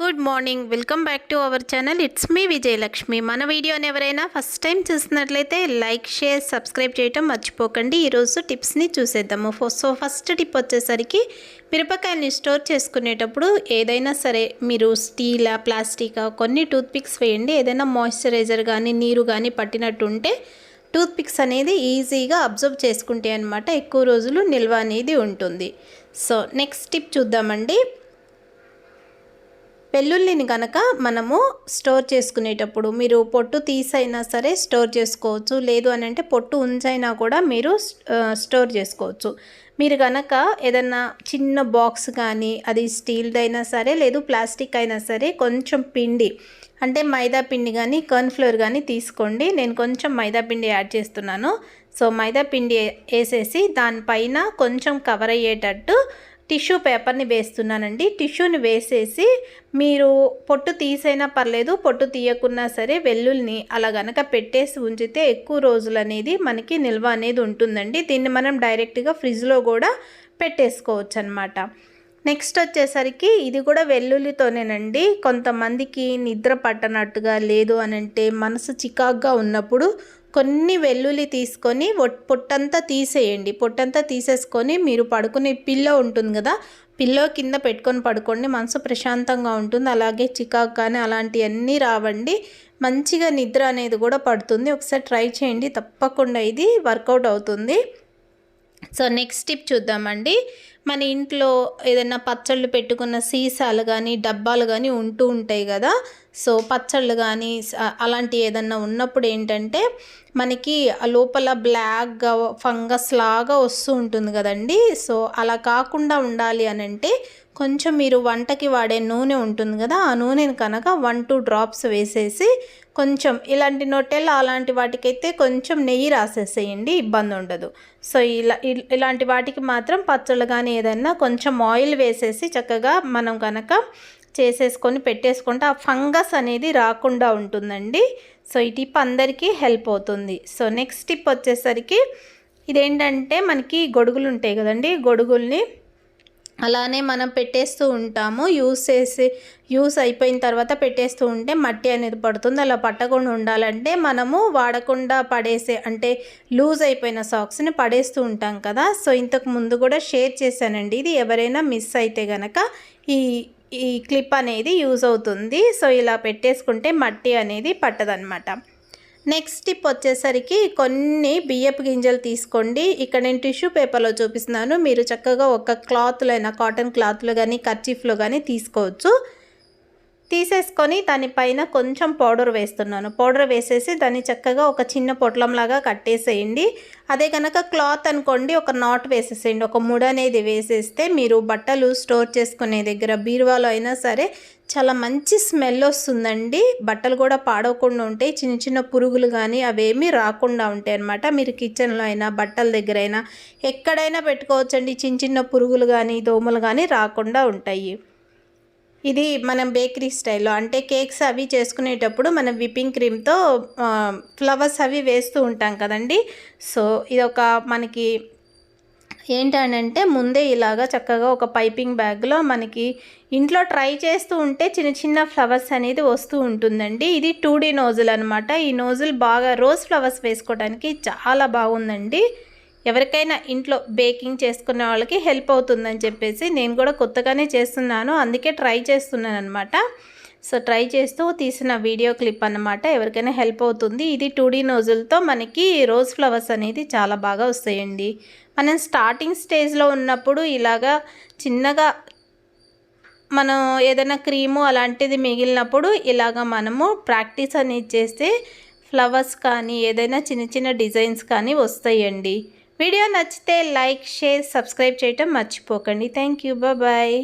Good morning welcome back to our channel it's me Vijayalakshmi మన వీడియోని ఎవరైనా first time చూసినట్లయితే లైక్ షేర్ సబ్స్క్రైబ్ చేయటం మర్చిపోకండి. ఈరోజు టిప్స్ని చూసేద్దాము. సో ఫస్ట్ టిప్ వచ్చేసరికి మిరపకాయల్ని స్టోర్ చేసుకునేటప్పుడు ఏదైనా సరే మీరు స్టీలా ప్లాస్టికా కొన్ని టూత్పిక్స్ వేయండి. ఏదైనా మాయిశ్చరైజర్ కానీ నీరు కానీ పట్టినట్టు ఉంటే టూత్పిక్స్ అనేది ఈజీగా అబ్జర్వ్ చేసుకుంటే అనమాట ఎక్కువ రోజులు నిల్వ అనేది ఉంటుంది. సో నెక్స్ట్ టిప్ చూద్దామండి. వెల్లుల్లిని కనుక మనము స్టోర్ చేసుకునేటప్పుడు మీరు పొట్టు తీసైనా సరే స్టోర్ చేసుకోవచ్చు. లేదు అని అంటే పొట్టు ఉంచైనా కూడా మీరు స్టోర్ చేసుకోవచ్చు. మీరు కనుక ఏదన్నా చిన్న బాక్స్ కానీ అది స్టీల్దైనా సరే లేదు ప్లాస్టిక్ అయినా సరే కొంచెం పిండి అంటే మైదా పిండి కానీ కార్న్ఫ్లోర్ కానీ తీసుకోండి. నేను కొంచెం మైదా పిండి యాడ్ చేస్తున్నాను. సో మైదా పిండి వేసేసి దానిపైన కొంచెం కవర్ అయ్యేటట్టు టిష్యూ పేపర్ని వేస్తున్నానండి. టిష్యూని వేసేసి మీరు పొట్టు తీసైనా పర్లేదు పొట్టు తీయకున్నా సరే వెల్లుల్ని అలా గనక పెట్టేసి ఉంచితే ఎక్కువ రోజులు అనేది మనకి నిల్వ అనేది ఉంటుందండి. దీన్ని మనం డైరెక్ట్గా ఫ్రిడ్జ్లో కూడా పెట్టేసుకోవచ్చు అనమాట నెక్స్ట్ వచ్చేసరికి ఇది కూడా వెల్లుల్లితోనేనండి. కొంతమందికి నిద్ర పట్టనట్టుగా లేదు అని అంటే మనసు చికాగ్గా ఉన్నప్పుడు కొన్ని వెల్లుల్లి తీసుకొని పొట్టంతా తీసేయండి. పొట్టంతా తీసేసుకొని మీరు పడుకునే పిల్లో ఉంటుంది కదా పిల్లో కింద పెట్టుకొని పడుకోండి. మనసు ప్రశాంతంగా ఉంటుంది. అలాగే చికాకు కానీ అలాంటివన్నీ రావండి. మంచిగా నిద్ర అనేది కూడా పడుతుంది. ఒకసారి ట్రై చేయండి. తప్పకుండా ఇది వర్కౌట్ అవుతుంది. సో నెక్స్ట్ టిప్ చూద్దామండి. మన ఇంట్లో ఏదైనా పచ్చళ్ళు పెట్టుకున్న సీసాలు కానీ డబ్బాలు కానీ ఉంటూ ఉంటాయి కదా. సో పచ్చళ్ళు కానీ స- అలాంటి ఏదన్నా ఉన్నప్పుడు ఏంటంటే మనకి లోపల బ్లాక్గా ఫంగస్ లాగా వస్తూ ఉంటుంది కదండి. సో అలా కాకుండా ఉండాలి అని అంటే కొంచెం మీరు వంటకి వాడే నూనె ఉంటుంది కదా. ఆ నూనెని కనుక వన్ టూ డ్రాప్స్ వేసేసి కొంచెం ఇలాంటి నొట్టెలు అలాంటి వాటికైతే కొంచెం నెయ్యి రాసేసేయండి ఇబ్బంది ఉండదు సో ఇలా ఇలాంటి వాటికి మాత్రం పచ్చళ్ళు కానీ ఏదైనా కొంచెం ఆయిల్ వేసేసి చక్కగా మనం కనుక చేసేసుకొని పెట్టేసుకుంటే ఆ ఫంగస్ అనేది రాకుండా ఉంటుందండి. సో ఈ టిప్ అందరికీ హెల్ప్ అవుతుంది. సో నెక్స్ట్ టిప్ వచ్చేసరికి ఇదేంటంటే మనకి గొడుగులు ఉంటాయి కదండి. గొడుగుల్ని అలానే మనం పెట్టేస్తూ ఉంటాము. యూస్ చేసి యూస్ అయిపోయిన తర్వాత పెట్టేస్తూ ఉంటే మట్టి అనేది పడుతుంది. అలా పట్టకుండా ఉండాలంటే మనము వాడకుండా పడేసే అంటే లూజ్ అయిపోయిన సాక్స్ని పడేస్తూ ఉంటాం కదా. సో ఇంతకు ముందు కూడా షేర్ చేశానండి. ఇది ఎవరైనా మిస్ అయితే గనక ఈ ఈ క్లిప్ అనేది యూజ్ అవుతుంది. సో ఇలా పెట్టేసుకుంటే మట్టి అనేది పట్టదనమాట నెక్స్ట్ టిప్ వచ్చేసరికి కొన్ని బియ్యపు గింజలు తీసుకోండి. ఇక్కడ నేను టిష్యూ పేపర్లో చూపిస్తున్నాను. మీరు చక్కగా ఒక క్లాత్లో అయినా కాటన్ క్లాత్లో కానీ కర్చీఫ్లో కానీ తీసుకోవచ్చు. తీసేసుకొని దానిపైన కొంచెం పౌడర్ వేస్తున్నాను. పౌడర్ వేసేసి దాన్ని చక్కగా ఒక చిన్న పొట్లంలాగా కట్టేసేయండి. అదే కనుక క్లాత్ అనుకోండి ఒక నాట్ వేసేసేయండి. ఒక ముడ అనేది వేసేస్తే మీరు బట్టలు స్టోర్ చేసుకునే దగ్గర బీరువాలో అయినా సరే చాలా మంచి స్మెల్ వస్తుందండి. బట్టలు కూడా పాడవకుండా ఉంటాయి. చిన్న చిన్న పురుగులు కానీ అవేమీ రాకుండా ఉంటాయి అన్నమాట. మీరు కిచెన్లో అయినా బట్టల దగ్గర అయినా ఎక్కడైనా పెట్టుకోవచ్చండి. చిన్న చిన్న పురుగులు కానీ దోమలు కానీ రాకుండా ఉంటాయి. ఇది మనం బేకరీ స్టైల్లో అంటే కేక్స్ అవి చేసుకునేటప్పుడు మనం విప్పింగ్ క్రీమ్తో ఫ్లవర్స్ అవి వేస్తూ ఉంటాం కదండి. సో ఇది ఒక మనకి ఏంటనంటే ముందే ఇలాగా చక్కగా ఒక పైపింగ్ బ్యాగ్లో మనకి ఇంట్లో ట్రై చేస్తూ ఉంటే చిన్న చిన్న ఫ్లవర్స్ అనేది వస్తూ ఉంటుందండి. ఇది టూ డీ నోజుల్ అనమాట ఈ నోజుల్ బాగా రోజ్ ఫ్లవర్స్ వేసుకోవడానికి చాలా బాగుందండి. ఎవరికైనా ఇంట్లో బేకింగ్ చేసుకునే వాళ్ళకి హెల్ప్ అవుతుందని చెప్పేసి నేను కూడా కొత్తగానే చేస్తున్నాను. అందుకే ట్రై చేస్తున్నాను అనమాట సో ట్రై చేస్తూ తీసిన వీడియో క్లిప్ అన్నమాట. ఎవరికైనా హెల్ప్ అవుతుంది. ఇది టూ డీ నోజులతో మనకి రోజ్ ఫ్లవర్స్ అనేది చాలా బాగా వస్తాయండి. మనం స్టార్టింగ్ స్టేజ్లో ఉన్నప్పుడు ఇలాగా చిన్నగా మనం ఏదైనా క్రీము అలాంటిది మిగిలినప్పుడు ఇలాగ మనము ప్రాక్టీస్ అనేది చేస్తే ఫ్లవర్స్ కానీ ఏదైనా చిన్న చిన్న డిజైన్స్ కానీ వస్తాయండి. వీడియో నచ్చితే లైక్ షేర్ సబ్స్క్రైబ్ చేయటం మర్చిపోకండి. Thank you. బాయ్